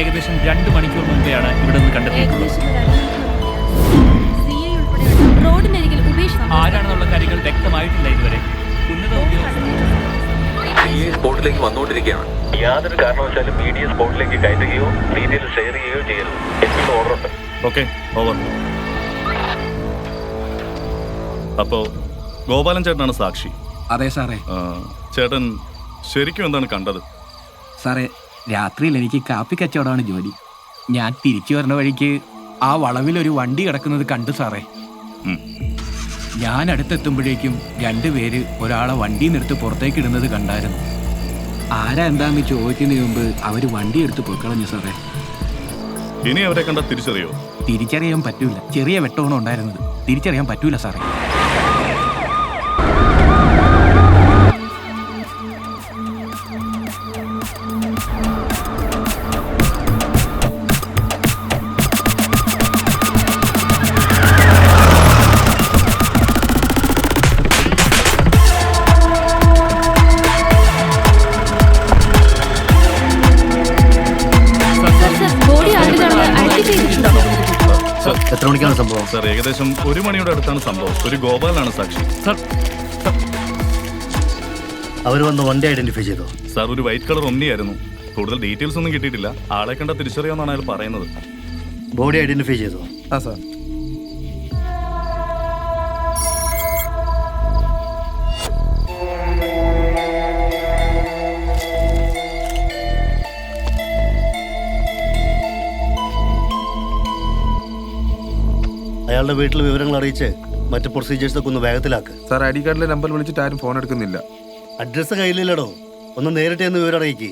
ഏകദേശം രണ്ട് മണിക്കൂർ മുമ്പെയാണ് ഇവിടെ നിന്ന് കണ്ടെത്തിയിട്ടുള്ളത് ആരാണെന്നുള്ള കാര്യങ്ങൾ വ്യക്തമായിട്ടില്ല ഇതുവരെ. ഉന്നത സ്പോട്ടിലേക്ക് വന്നുകൊണ്ടിരിക്കുകയാണ്. യാതൊരു കാരണവശാലും മീഡിയ സ്പോട്ടിലേക്ക് കയറ്റുകയോ ഡീറ്റെയിൽ ഷെയർ ചെയ്യുകയോ ചെയ്യരുത്. എനിക്ക് ഓർഡർ ഉണ്ട്. ഓക്കെ ഓവർ അപ്പോ ഗോപാലൻ ചേട്ടനാണ് സാക്ഷി. അതെ സാറേ. ചേട്ടൻ ശരിക്കും എന്താണ് കണ്ടത്? സാറേ രാത്രിയിൽ എനിക്ക് കാപ്പി കച്ചവടമാണ് ജോലി. ഞാൻ തിരിച്ചു വരുന്ന വഴിക്ക് ആ വളവിൽ ഒരു വണ്ടി കിടക്കുന്നത് കണ്ടു സാറേ. ഞാൻ അടുത്തെത്തുമ്പോഴേക്കും രണ്ടുപേര് ഒരാളെ വണ്ടി നിർത്തി പുറത്തേക്ക് ഇടുന്നത് കണ്ടായിരുന്നു. ആരാ എന്താന്ന് ചോദിക്കുന്നതിന് മുമ്പ് അവർ വണ്ടി എടുത്ത് പൊക്കളഞ്ഞു സാറേ. ഇനി അവരെ കണ്ട തിരിച്ചറിയോ? തിരിച്ചറിയാൻ പറ്റൂല. ചെറിയ വെട്ടമാണ് ഉണ്ടായിരുന്നത്. തിരിച്ചറിയാൻ പറ്റൂല സാറേ. സർ ഏകദേശം ഒരു മണിയുടെ അടുത്താണ് സംഭവം. ഒരു ഗോപാലാണ് സാക്ഷി. സർ അവർ വന്ന് വണ്ടി ഐഡന്റിഫൈ ചെയ്തോ? സാർ ഒരു വൈറ്റ് കളർ ഒന്നിയായിരുന്നു കൂടുതൽ ഡീറ്റെയിൽസ് ഒന്നും കിട്ടിയിട്ടില്ല. ആളെ കണ്ട തിരിച്ചറിയാമെന്നാണ് അയാൾ പറയുന്നത്. ബോഡി ഐഡന്റിഫൈ ചെയ്തോ? ആ സാർ. അയാളുടെ വീട്ടിൽ വിവരങ്ങൾ അറിയിച്ച് മറ്റ് പ്രൊസീജിയേഴ്സ് ഒക്കെ ഒന്ന് വേഗത്തിലാക്ക്. സാർ ഐ ഡി കാർഡിലെ നമ്പർ വിളിച്ചിട്ട് ആരും ഫോൺ എടുക്കുന്നില്ല. അഡ്രസ്സ് കയ്യിലില്ലടോ. ഒന്ന് നേരിട്ട് എന്ന് വിവരം അറിയിക്ക്.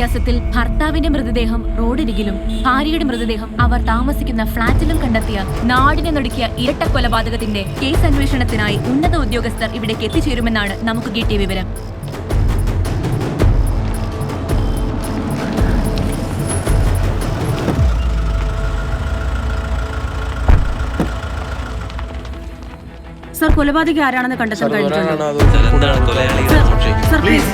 വ്യത്യാസത്തിൽ ഭർത്താവിന്റെ മൃതദേഹം റോഡരികിലും ഭാര്യയുടെ മൃതദേഹം അവർ താമസിക്കുന്ന ഫ്ളാറ്റിലും കണ്ടെത്തിയ നാടിനെ നടുക്കിയ ഇരട്ട കൊലപാതകത്തിന്റെ കേസ് അന്വേഷണത്തിനായി ഉന്നത ഉദ്യോഗസ്ഥർ ഇവിടേക്ക് എത്തിച്ചേരുമെന്നാണ് നമുക്ക് കിട്ടിയ വിവരം. സർ കൊലപാതകി ആരാണെന്ന് കണ്ടെത്താൻ കഴിഞ്ഞു sir please.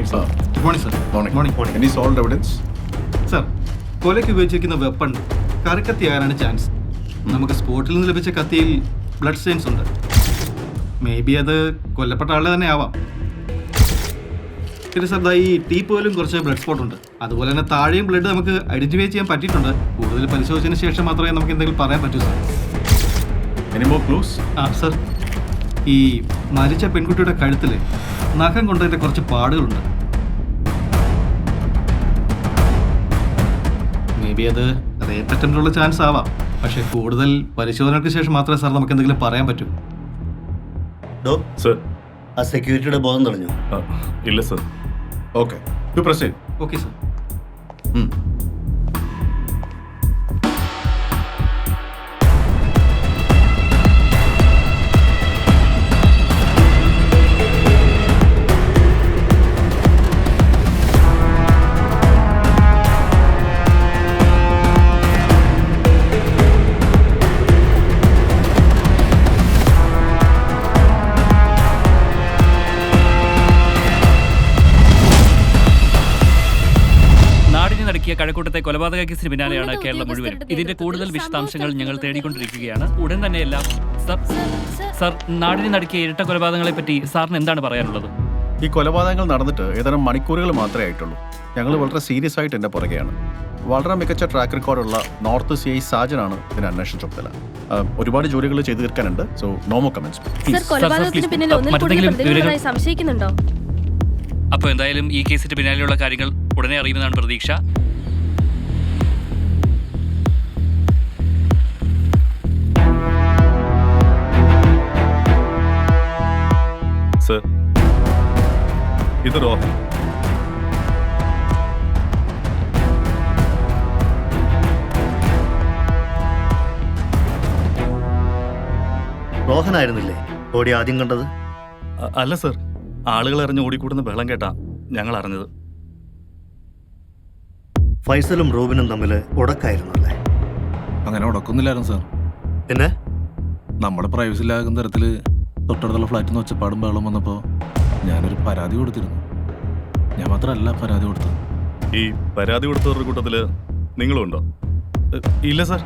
Morning sir good morning sir morning morning morning any solid evidence sir കൊലയ്ക്ക് ഉപയോഗിച്ചിരിക്കുന്ന വെപ്പൺ കറിക്കത്തി ആയാലാണ് ചാൻസ് നമുക്ക് സ്പോട്ടിൽ നിന്ന് ലഭിച്ച കത്തിയിൽ ബ്ലഡ് സ്റ്റെയിൻസ് ഉണ്ട്. മേ ബി അത് കൊല്ലപ്പെട്ട ആളുടെ തന്നെ ആവാം. പിന്നെ സാർ ഈ ടീ പോലും കുറച്ച് ബ്ലഡ് സ്പോട്ട് ഉണ്ട്. അതുപോലെ തന്നെ താഴെയും ബ്ലഡ് നമുക്ക് ഐഡന്റിഫൈ ചെയ്യാൻ പറ്റിയിട്ടുണ്ട്. കൂടുതൽ പരിശോധിച്ചതിന് ശേഷം മാത്രമേ നമുക്ക് എന്തെങ്കിലും പറയാൻ പറ്റൂ സാർ എനി മോർ ക്ലൂസ് ആ സർ ഈ മരിച്ച പെൺകുട്ടിയുടെ കഴുത്തിൽ നഖം കൊണ്ടതിന്റെ കുറച്ച് പാടുകളുണ്ട്. മേ ബി അത് റേപ്പ് അറ്റംപ്റ്റുള്ള ചാൻസ് ആവാം. പക്ഷേ കൂടുതൽ പരിശോധനയ്ക്ക് ശേഷം മാത്രമേ സാർ നമുക്ക് എന്തെങ്കിലും പറയാൻ പറ്റൂ. ഡോ സർ. ആ സെക്യൂരിറ്റിയുടെ ബോധം തെളിഞ്ഞു. ഇല്ല sir. Okay to proceed okay sir കഴക്കൂട്ടത്തെ കൊലപാതക കേസിന് പിന്നാലെയാണ് കേരളം മുഴുവൻ ഇതിന്റെ കൂടുതൽ വിശദാംശങ്ങൾ ഞങ്ങൾ തേടിക്കൊണ്ടിരിക്കുകയാണ്. ഉടൻ തന്നെ എല്ലാം സർ സർ നാടിനെ നടക്കിയ ഇരട്ട കൊലപാതകങ്ങളെ പറ്റി സാറിന് എന്താണ് പറയാനുള്ളത്? ഈ കൊലപാതകങ്ങൾ നടന്നിട്ട് ഏതാനും മണിക്കൂറുകൾ മാത്രമേ ആയിട്ടുള്ളൂ. ഞങ്ങൾ വളരെ സീരിയസ് ആയിട്ട് എന്റെ പുറകെയാണ്. വളരെ മികച്ച ട്രാക്ക് റെക്കോർഡുള്ള നോർത്ത് സി ഐ സാജനാണ് ഇതിന് അന്വേഷണ ചുമതല ഒരുപാട് ജോലികൾ ചെയ്തു തീർക്കാനുണ്ട്. സോ നോമോ കമന്റ്സ് സംശയിക്കുന്നുണ്ടോ? അപ്പോൾ എന്തായാലും ഈ കേസിന്റെ പിന്നാലെയുള്ള കാര്യങ്ങൾ ഉടനെ അറിയുമെന്നാണ് പ്രതീക്ഷ. ഇത്. റോഹൻ റോഹനായിരുന്നില്ലേ ഓടി ആദ്യം കണ്ടത്? അല്ല സർ. ആളുകൾ അറിഞ്ഞ് ഓടിക്കൂടുന്ന ബഹളം കേട്ടാ ഞങ്ങൾ അറിഞ്ഞത് ഫൈസലും റൂബിനും തമ്മിൽ ഉടക്കായിരുന്നു അല്ലേ? അങ്ങനെ ഉടക്കുന്നില്ലായിരുന്നു സാർ. പിന്നെ? നമ്മുടെ പ്രൈവസിലാകുന്ന തരത്തിൽ തൊട്ടടുത്തുള്ള ഫ്ലാറ്റിൽ നിന്ന് ഒച്ചപ്പാടും ബഹളം വന്നപ്പോൾ ഞാനൊരു പരാതി കൊടുത്തിരുന്നു. ഞാൻ മാത്രമല്ല പരാതി കൊടുത്തത്. ഈ പരാതി കൊടുത്തവരുടെ കൂട്ടത്തിൽ നിങ്ങളും ഉണ്ടോ? ഇല്ല സാർ.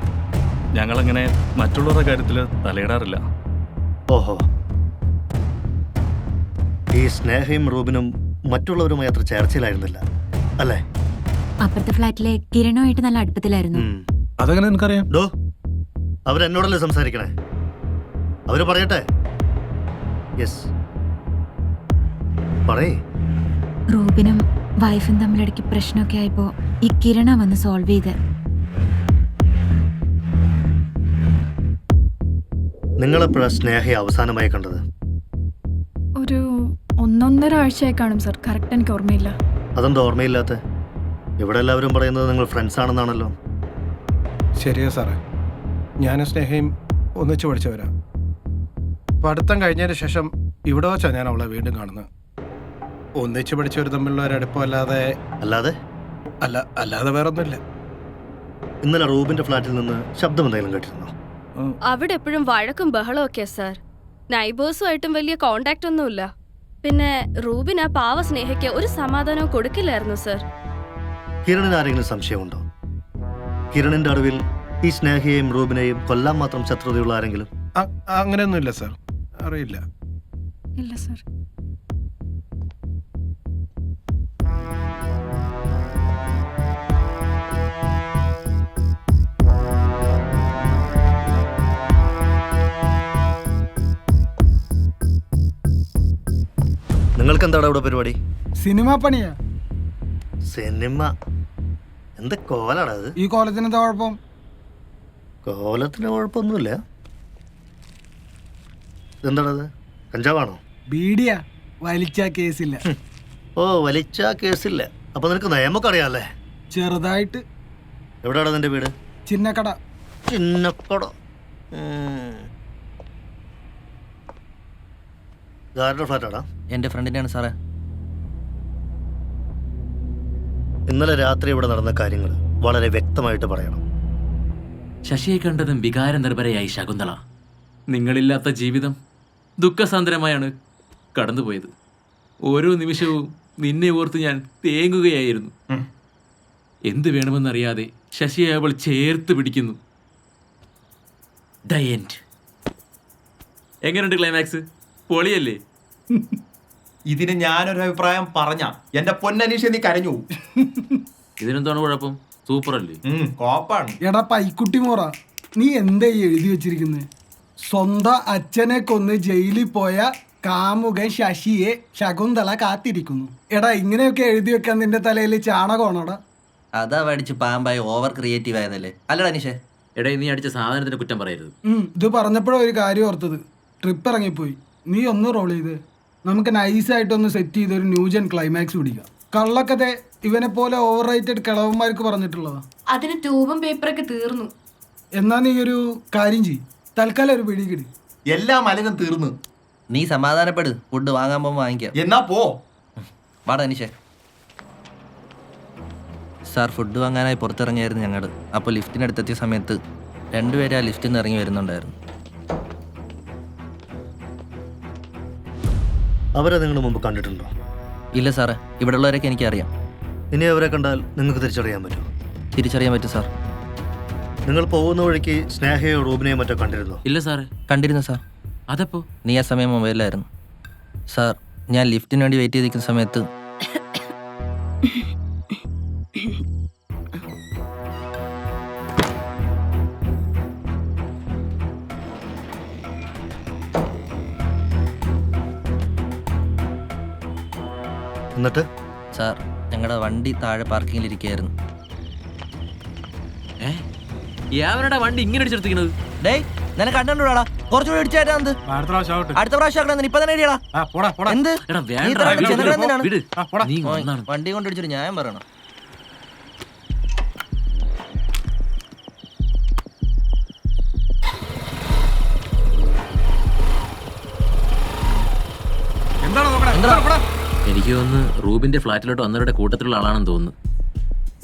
ഞങ്ങളങ്ങനെ മറ്റുള്ളവരുടെ കാര്യത്തിൽ തലയിടാറില്ല. ഓഹോ. ഈ സ്നേഹയും റൂബിനും മറ്റുള്ളവരുമായി അത്ര ചേർച്ചയിലായിരുന്നില്ല അല്ലേ? അപ്പുറത്തെ ഫ്ലാറ്റിലെ കിരണുമായിട്ട് നല്ല അടുപ്പത്തിലായിരുന്നു. അതങ്ങനെ അതെങ്ങനെ നിനക്കറിയാം? ഡോ അവരെന്നോടല്ലേ സംസാരിക്കണേ? അവർ പറയട്ടെ? യെസ്. പറയേ. റൂബിനും വൈഫും തമ്മിലിടയ്ക്ക് പ്രശ്നമൊക്കെ ആയപ്പോ ഈ കിരണ വന്ന് സോൾവ് ചെയ്ത്. നിങ്ങളെപ്പോഴാ സ്നേഹയെ അവസാനമായി കണ്ടത്? ഒരു ഒന്നൊന്നര ആഴ്ചയായി കാണും സർ കറക്റ്റ് എനിക്ക് ഓർമ്മയില്ല. അതെന്താ ഓർമ്മയില്ലാത്ത? ഇവിടെ എല്ലാവരും പറയുന്നത് നിങ്ങൾ ഫ്രണ്ട്സ് ആണെന്നാണല്ലോ. ശരിയാ സാറേ ഞാനും സ്നേഹയും ഒന്നിച്ചു പഠിച്ചവരാ. പഠിത്തം കഴിഞ്ഞതിന് ശേഷം ഇവിടെ വെച്ചാ ഞാൻ അവളെ വീണ്ടും കാണുന്നത്? ഒന്നിച്ചു പഠിച്ചവർ തമ്മിലുള്ള ഒരു അടുപ്പമല്ലാതെ അല്ലാതെ? അല്ല അല്ലാതെ വേറെ ഒന്നുമില്ല ഇന്നലെ റൂബിന്റെ ഫ്ലാറ്റിൽ നിന്ന് ശബ്ദം എന്തെങ്കിലും കേട്ടിരുന്നോ? അവിടെ എപ്പോഴും വഴക്കും ബഹളവും ഒക്കെയാ സാർ നൈബേഴ്സുമായിട്ടും വലിയ കോണ്ടാക്ട് ഒന്നുമില്ല. പിന്നെ റൂബിന് ആ പാവ സ്നേഹയ്ക്ക് ഒരു സമാധാനവും കൊടുക്കില്ലായിരുന്നു സർ കിരണിന് ആരെങ്കിലും സംശയമുണ്ടോ? കിരണിന്റെ അടുവിൽ ഈ സ്നേഹയെയും റൂബിനെയും കൊല്ലാൻ മാത്രം ശത്രുതയുള്ള ആരെങ്കിലും? അങ്ങനെയൊന്നുമില്ല സാർ അറിയില്ല. ഇല്ല സർ നിങ്ങൾക്ക് എന്താണ് അവിടെ പരിപാടി? സിനിമ പണിയാ. സിനിമ? എന്ത് കോലാടാ അത്? ഈ കോലത്തിന് എന്താ കുഴപ്പം? കോലത്തിന് കുഴപ്പമൊന്നുമില്ല. എന്താണത് കഞ്ചാവാണോ? ബീഡിയാ. വലിച്ച കേസില്ല. ഓ വലിച്ച കേസില്ല. അപ്പൊ നിനക്ക് നിയമമൊക്കെ അറിയാല്ലേ ചെറുതായിട്ട്. എവിടെയാണ് നിന്റെ വീട്? ചിന്നക്കട. ചിന്നക്കട. ഇതാരുടെ ഫ്ലാറ്റാടാ എന്റെ ഫ്രണ്ടിന്റെയാണ് സാറേ. ഇന്നലെ രാത്രി ഇവിടെ നടന്ന കാര്യങ്ങൾ വളരെ വ്യക്തമായിട്ട് പറയണം. ശശിയെ കണ്ടതും വികാര നിർഭരയായി ശകുന്തള. നിങ്ങളില്ലാത്ത ജീവിതം ദുഃഖസാന്ദ്രമായാണ് കടന്നുപോയത്. ഓരോ നിമിഷവും നിന്നെ ഓർത്ത് ഞാൻ തേങ്ങുകയായിരുന്നു. എന്ത് വേണമെന്നറിയാതെ ശശിയെ അവൾ ചേർത്ത് പിടിക്കുന്നു. The end. എങ്ങനെയുണ്ട് ക്ലൈമാക്സ്? പൊളിയല്ലേ? ഇതിന് ഞാനൊരു അഭിപ്രായം പറഞ്ഞ. എന്റെ പൊന്നനീഷ നീ കരഞ്ഞു ഇതിനെന്താണ് കുഴപ്പം? സൂപ്പർ അല്ലേ കോപ്പാണ്. എടാ പൈക്കുട്ടി മോറ നീ എന്താ ഈ എഴുതി വെച്ചിരിക്കുന്നത് സ്വന്തം അച്ഛനെ കൊന്ന് ജയിലിൽ പോയ കാമുകൻ ശശിയെ ശകുന്തള കാത്തിരിക്കുന്നു. എടാ ഇങ്ങനെയൊക്കെ എഴുതി വെക്കാൻ നിന്റെ തലയിൽ ചാണകമാണോടാ അതാ പഠിച്ച് പാമ്പായി ഓവർ ക്രിയേറ്റീവ് ആയതല്ലേ. അല്ലടാ നിഷേ എടാ നീ അടിച്ച സാധനത്തിന്റെ കുറ്റം പറയരുത്. ഉം, ഇത് പറഞ്ഞപ്പോഴാ ഒരു കാര്യം ഓർത്തത്. ട്രിപ്പ് ഇറങ്ങിപ്പോയി. നീ ഒന്ന് റോൾ ചെയ്ത്. നമുക്ക് നൈസായിട്ടൊന്ന് സെറ്റ് ചെയ്ത് ഒരു ന്യൂജൻ ക്ലൈമാക്സ് പിടിക്കാം. കള്ളക്കഥ ഇവനെ പോലെ ഓവർ റേറ്റഡ് കിളവന്മാർക്ക് പറഞ്ഞിട്ടുള്ളതാ. അതിന് ട്യൂബും പേപ്പറൊക്കെ തീർന്നു. എന്നാ നീ ഒരു കാര്യം ചെയ് തൽക്കാലം ഒരു പിടികിടി എല്ലാ മലകം തീർന്നു. നീ സമാധാനപ്പെട്. ഫുഡ് വാങ്ങാൻ പോകുമ്പോൾ വാങ്ങിക്കാം. എന്നാ പോ. വാടാ സാർ ഫുഡ് വാങ്ങാനായി പുറത്തിറങ്ങിയായിരുന്നു ഞങ്ങൾ അപ്പോൾ ലിഫ്റ്റിനടുത്തെത്തിയ സമയത്ത് രണ്ടുപേരും ആ ലിഫ്റ്റിൽ നിന്ന് ഇറങ്ങി വരുന്നുണ്ടായിരുന്നു. അവരെ നിങ്ങൾ മുമ്പ് കണ്ടിട്ടുണ്ടോ? ഇല്ല സാറേ ഇവിടെ ഉള്ളവരൊക്കെ എനിക്കറിയാം. ഇനി അവരെ കണ്ടാൽ നിങ്ങൾക്ക് തിരിച്ചറിയാൻ പറ്റുമോ? തിരിച്ചറിയാൻ പറ്റും സാർ. നിങ്ങൾ പോകുന്ന വഴിക്ക് സ്നേഹയോ റൂബിനെയോ മറ്റോ കണ്ടിരുന്നോ? ഇല്ല സാറേ. കണ്ടിരുന്നു സാർ? അതപ്പോ? നീ ആ സമയം മൊബൈലിലായിരുന്നു. സാർ ഞാൻ ലിഫ്റ്റിന് വേണ്ടി വെയിറ്റ് ചെയ്തിരിക്കുന്ന സമയത്ത് എന്നിട്ട്? സാർ ഞങ്ങളുടെ വണ്ടി താഴെ പാർക്കിങ്ങിലിരിക്കുകയായിരുന്നു ഏവനടാ വണ്ടി ഇങ്ങനെ അടിച്ചെടുത്തിരിക്കുന്നത് ഡേയ് നിനക്ക് കണ്ടോടാ കുറച്ചുകൂടി അടുത്ത പ്രാവശ്യം ഇപ്പൊ തന്നെ ഇടിയടാ. ആ പോടാ പോടാ. എന്ത്? വേണ്ട ഇത്ര വലിയ വിട്. ആ പോടാ. നീ ഓയ്, വണ്ടി കൊണ്ട് ഇടിച്ചൊരു ഞാൻ പറയണം. എന്താണ് നോക്കണേ? പോടാ. എനിക്ക് തോന്നുന്നു റൂബിന്റെ ഫ്ലാറ്റിലോട്ട് വന്നവരുടെ കൂട്ടത്തിലുള്ള ആളാണെന്ന് തോന്നുന്നു.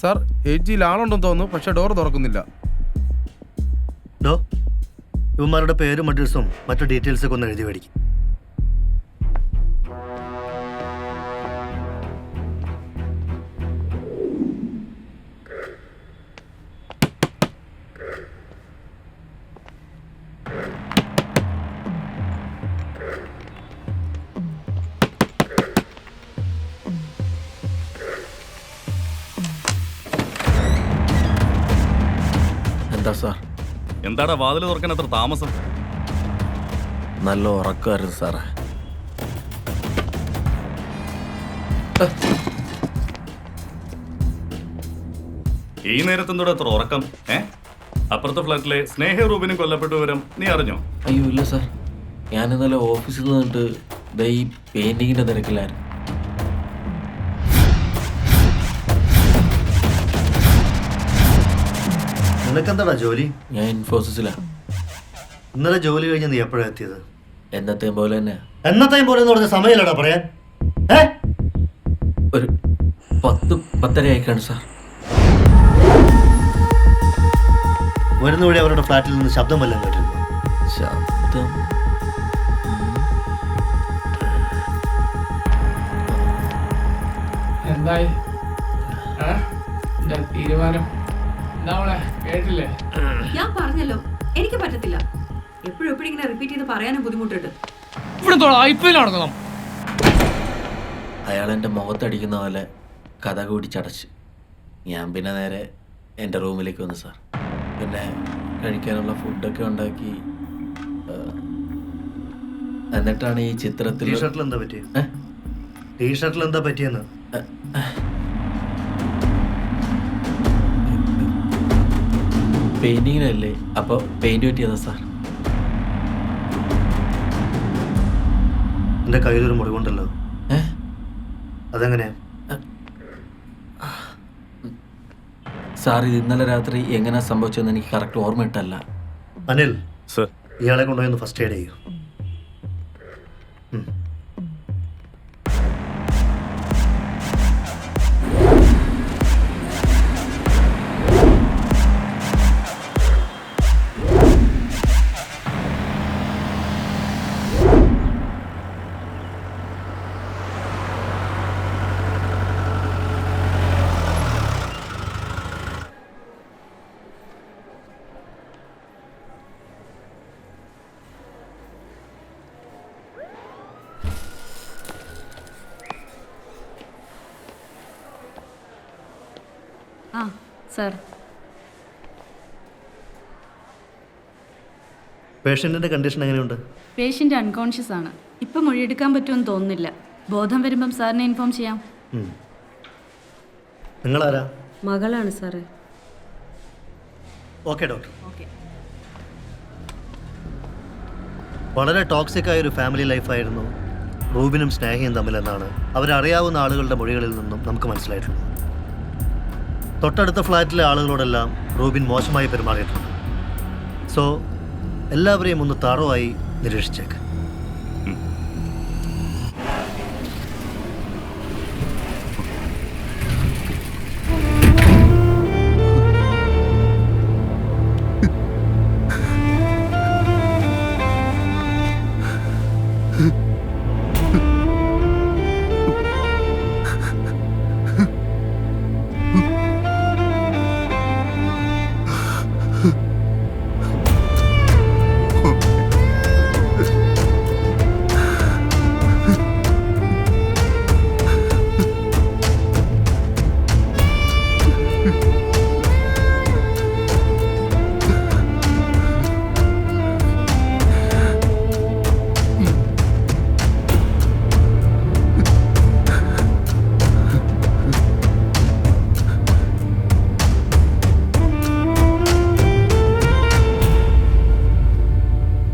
സാർ എയ്റ്റ് ജിയിൽ ആളുണ്ടെന്ന് തോന്നുന്നു പക്ഷെ ഡോർ തുറക്കുന്നില്ല. ഡോ ഇവന്മാരുടെ പേരും അഡ്രസ്സും മറ്റു ഡീറ്റെയിൽസൊക്കെ ഒന്ന് എഴുതി മേടിക്കും. എന്താ സാർ? എന്താടാ വാതിൽ തുറക്കാൻ അത്ര താമസം? നല്ല ഉറക്കമായിരുന്നു സാറേ. ഈ നേരത്തെന്തോടെ അത്ര ഉറക്കം? ഏ? അപ്പുറത്തെ ഫ്ലാറ്റിലെ സ്നേഹ റൂബിനും കൊല്ലപ്പെട്ടു വിവരം നീ അറിഞ്ഞോ? അയ്യോ ഇല്ല സാർ. ഞാൻ ഇന്നലെ ഓഫീസിൽ നിന്നിട്ട് ദൈ പെയിന്റിങ്ങിന്റെ തിരക്കിലായിരുന്നു. നിനക്കെന്താടാ ജോലി? ഞാൻ ഇൻഫോസിസിലാ. ഇന്നലെ ജോലി കഴിഞ്ഞ് നീ എപ്പോഴാ എത്തിയത്? എന്നത്തെയും പോലെ തന്നെ. എന്നത്തെയും പോലെ എന്ന് പറഞ്ഞ സമയമില്ലടാ പറയാൻ. ഏ? ഒരു പത്ത് പത്തര ആയിക്കാണ് സാർ. വരുന്ന വഴി അവരുടെ ഫ്ലാറ്റിൽ നിന്ന് ശബ്ദം വല്ലതും കേട്ടിരുന്നു ശബ്ദം? എന്തായി? തീരുമാനം എന്താ കേട്ടില്ലേ? ഞാൻ പറഞ്ഞല്ലോ എനിക്ക് പറ്റത്തില്ല. എപ്പോഴും എപ്പോഴും ഇങ്ങനെ റിപ്പീറ്റ് ചെയ്ത് പറയാനും ബുദ്ധിമുട്ടുണ്ട്. ഇവിടെ ഐ പി എൽ നടക്കണം അയാൾ എന്റെ മുഖത്തടിക്കുന്ന പോലെ കഥ കൂടി ചടച്ച്. ഞാൻ പിന്നെ നേരെ എന്റെ റൂമിലേക്ക് വന്നു സാർ. പിന്നെ കഴിക്കാനുള്ള ഫുഡൊക്കെ ഉണ്ടാക്കി ആ, എന്നിട്ടാണ് ഈ ചിത്രത്തിൽ ടീഷർട്ടിൽ എന്താ പറ്റിയത്? ടീഷർട്ടിൽ എന്താ പറ്റിയെന്ന്? പെയിന്റിങ്ങിനല്ലേ അപ്പോൾ പെയിന്റ് പറ്റിയതാ സാർ. എന്റെ കയ്യിലൊരു മുറിവുണ്ടല്ലോ. ഏ? അതെങ്ങനെയാ സാർ ഇത് ഇന്നലെ രാത്രി എങ്ങനെ സംഭവിച്ചതെന്ന് എനിക്ക് കറക്റ്റ് ഓർമ്മയിട്ടല്ല. അനിൽ സർ. ഇയാളെ കൊണ്ടുപോയി ഒന്ന് ഫസ്റ്റ് എയ്ഡ് ചെയ്യൂ. സർ. പേഷ്യന്റിന്റെ കണ്ടീഷൻ എങ്ങനെയുണ്ട്? പേഷ്യന്റ് അൺകോൺഷ്യസ് ആണ്. ഇപ്പം മൊഴിയെടുക്കാൻ പറ്റുമെന്ന് തോന്നുന്നില്ല. ബോധം വരുമ്പം സാറിനെ ഇൻഫോം ചെയ്യാം. നിങ്ങൾ നിങ്ങളാരാ? മകളാണ് സാറേ. Okay doctor. ഓക്കെ. വളരെ ടോക്സിക് ആയ ഒരു ഫാമിലി ലൈഫായിരുന്നു റൂബിനും സ്നേഹയും തമ്മിലെന്നാണ്. അവരറിയാവുന്ന ആളുകളുടെ മൊഴികളിൽ നിന്നും നമുക്ക് മനസ്സിലായിട്ടുള്ളത് തൊട്ടടുത്ത ഫ്ലാറ്റിലെ ആളുകളോടെല്ലാം റൂബിൻ മോശമായി പെരുമാറിയിട്ടുണ്ട്. സോ എല്ലാവരെയും ഒന്ന് താറോവായി നിരീക്ഷിച്ചേക്ക്.